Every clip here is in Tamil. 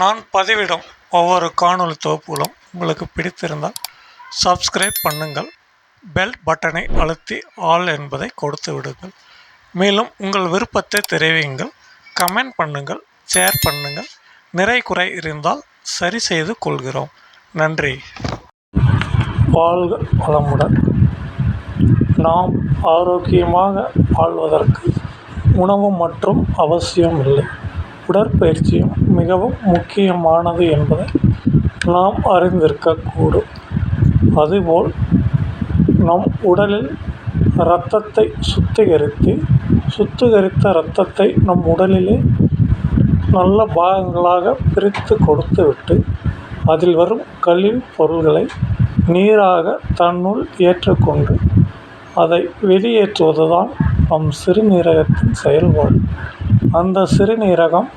நான் பதிவிடும் ஒவ்வொரு காணொளி தொகுப்புகளும் உங்களுக்கு பிடித்திருந்தால் சப்ஸ்கிரைப் பண்ணுங்கள். பெல் பட்டனை அழுத்தி ஆல் என்பதை கொடுத்து விடுங்கள். மேலும் உங்கள் விருப்பத்தை தெரிவியுங்கள். கமெண்ட் பண்ணுங்கள் ஷேர் பண்ணுங்கள். நிறை குறை இருந்தால் சரி செய்து கொள்கிறோம். நன்றி. வாழ்க வளமுடன். நாம் ஆரோக்கியமாக வாழ்வதற்கு உணவு மற்றும் அவசியம் இல்லை. உடற்பயிற்சியும் மிகவும் முக்கியமானது என்பதை நாம் அறிந்திருக்கக்கூடும். அதுபோல் நம் உடலில் இரத்தத்தை சுத்திகரித்து சுத்திகரித்த இரத்தத்தை நம் உடலிலே நல்ல பாகங்களாக பிரித்து கொடுத்துவிட்டு அதில் வரும் கழிவு பொருள்களை நீராக தன்னுள் ஏற்றுக்கொண்டு அதை வெளியேற்றுவதுதான் நம் சிறுநீரகத்தின் செயல்பாடு. அந்த சிறுநீரகம்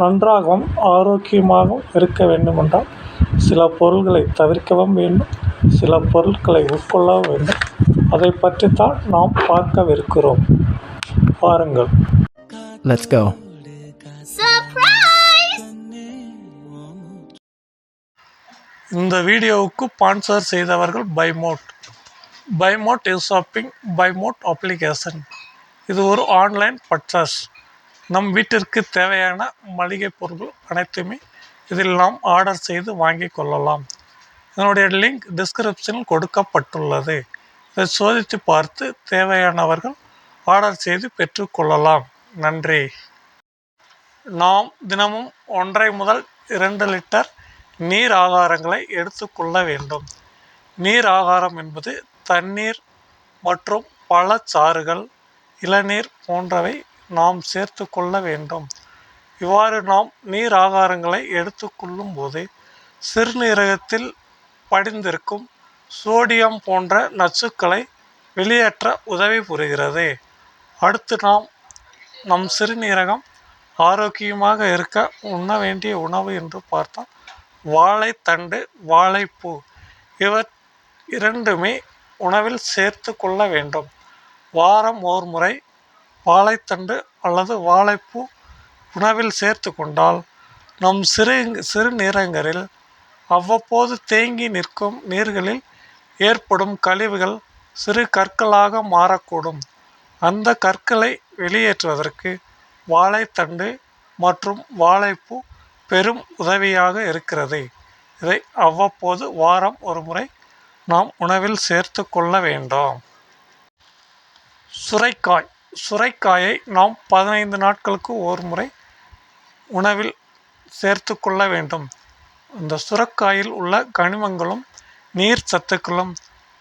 நன்றாகவும் ஆரோக்கியமாகவும் இருக்க வேண்டுமென்றால் சில பொருள்களை தவிர்க்கவும் வேண்டும். சில பொருட்களை உட்கொள்ளவும் வேண்டும். அதை பற்றித்தான் நாம் பார்க்கவிருக்கிறோம். பாருங்கள். Let's go. Surprise! இந்த வீடியோவுக்கு ஸ்பான்சர் செய்தவர்கள் Bymode Bymode is shopping Bymode application இது ஒரு ஆன்லைன் பர்ச்சேஸ் நம் வீட்டிற்கு தேவையான மளிகை பொருட்கள் அனைத்துமே இதில் நாம் ஆர்டர் செய்து வாங்கிக் கொள்ளலாம். இதனுடைய லிங்க் டிஸ்கிரிப்ஷனில் கொடுக்கப்பட்டுள்ளது. இதை சோதித்து பார்த்து தேவையானவர்கள் ஆர்டர் செய்து பெற்றுக்கொள்ளலாம் நன்றி. நாம் தினமும் ஒன்றரை முதல் இரண்டு லிட்டர் நீர் ஆகாரங்களை எடுத்துக்கொள்ள வேண்டும். நீர் ஆகாரம் என்பது தண்ணீர் மற்றும் பழச்சாறுகள் இளநீர் போன்றவை நாம் சேர்த்து கொள்ள வேண்டும். இவ்வாறு நாம் நீர் ஆகாரங்களை எடுத்துக்கொள்ளும் போது சிறுநீரகத்தில் படிந்திருக்கும் சோடியம் போன்ற நச்சுக்களை வெளியேற்ற உதவி புரிகிறது. அடுத்து நாம் நம் சிறுநீரகம் ஆரோக்கியமாக இருக்க உண்ண வேண்டிய உணவு என்று பார்த்தால் வாழைத்தண்டு வாழைப்பூ இவர் இரண்டுமே உணவில் சேர்த்து கொள்ள வேண்டும். வாரம் ஓர் முறை வாழைத்தண்டு அல்லது வாழைப்பூ உணவில் சேர்த்து கொண்டால் நம் சிறு சிறுநீரகங்களில் அவ்வப்போது தேங்கி நிற்கும் நீர்களில் ஏற்படும் கழிவுகள் சிறு கற்களாக மாறக்கூடும். அந்த கற்களை வெளியேற்றுவதற்கு வாழைத்தண்டு மற்றும் வாழைப்பூ பெரும் உதவியாக இருக்கிறது. இதை அவ்வப்போது வாரம் ஒரு முறை நாம் உணவில் சேர்த்து கொள்ள வேண்டாம். சுரைக்காய். சுரைக்காயை நாம் பதினைந்து நாட்களுக்கு ஒரு முறை உணவில் சேர்த்து கொள்ள வேண்டும். இந்த சுரக்காயில் உள்ள கனிமங்களும் நீர் சத்துக்களும்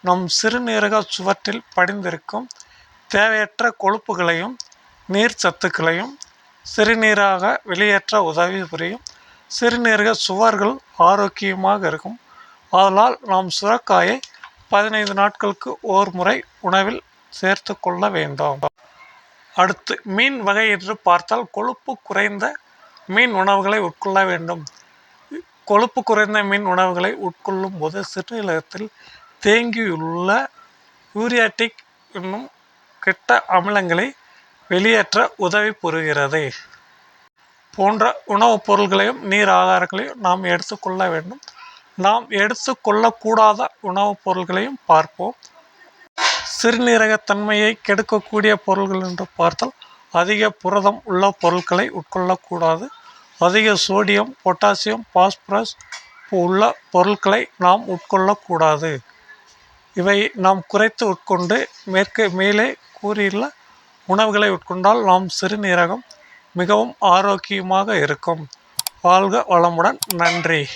நம் சிறுநீரக சுவற்றில் படிந்திருக்கும் தேவையற்ற கொழுப்புகளையும் நீர் சத்துக்களையும் சிறுநீராக வெளியேற்ற உதவி புரியும் சிறுநீரக சுவர்கள் ஆரோக்கியமாக இருக்கும். அதனால் நாம் சுரக்காயை பதினைந்து நாட்களுக்கு ஓர் முறை உணவில் சேர்த்து கொள்ள வேண்டும். அடுத்து மீன் வகை என்று பார்த்தால் கொழுப்பு குறைந்த மீன் உணவுகளை உட்கொள்ள வேண்டும். கொழுப்பு குறைந்த மீன் உணவுகளை உட்கொள்ளும் போது சிறுநீரகத்தில் தேங்கியுள்ள யூரியாட்டிக் என்னும் கெட்ட அமிலங்களை வெளியேற்ற உதவி புரிகிறது. போன்ற உணவுப் பொருள்களையும் நீர் ஆகாரங்களையும் நாம் எடுத்துக்கொள்ள வேண்டும். நாம் எடுத்துக்கொள்ளக்கூடாத உணவுப் பொருள்களையும் பார்ப்போம். சிறுநீரகத்தன்மையை கெடுக்கக்கூடிய பொருள்கள் என்று பார்த்தால் அதிக புரதம் உள்ள பொருட்களை உட்கொள்ளக்கூடாது. அதிக சோடியம் பொட்டாசியம் பாஸ்பரஸ் உள்ள பொருட்களை நாம் உட்கொள்ளக்கூடாது. இவை நாம் குறைத்து உட்கொண்டு மேற்கு மேலே கூறியுள்ள உணவுகளை உட்கொண்டால் நாம் சிறுநீரகம் மிகவும் ஆரோக்கியமாக இருக்கும். வாழ்க வளமுடன். நன்றி.